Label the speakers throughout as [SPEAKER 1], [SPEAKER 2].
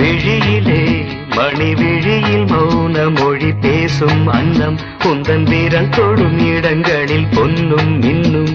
[SPEAKER 1] விழியிலே மணி விழியில் மௌன மொழி பேசும் அன்னம் உந்தன் வீரல் தொடும் இடங்களில் பொன்னும் இன்னும்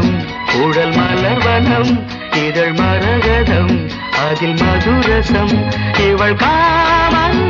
[SPEAKER 1] ரதீனம் உடல் மலர்வனம் இதழ் மரகதம் அதில் மதுரசம் இவள் காமன்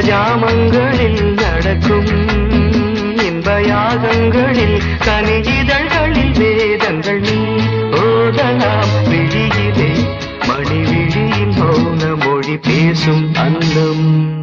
[SPEAKER 1] ஜாமங்களில் நடக்கும் இன்ப யாகங்களில் கனிதழ்களில் வேதங்கள் நீ ஓதலாம் விழியிலே மணி விழியின் மௌன மொழி பேசும் அன்னம்.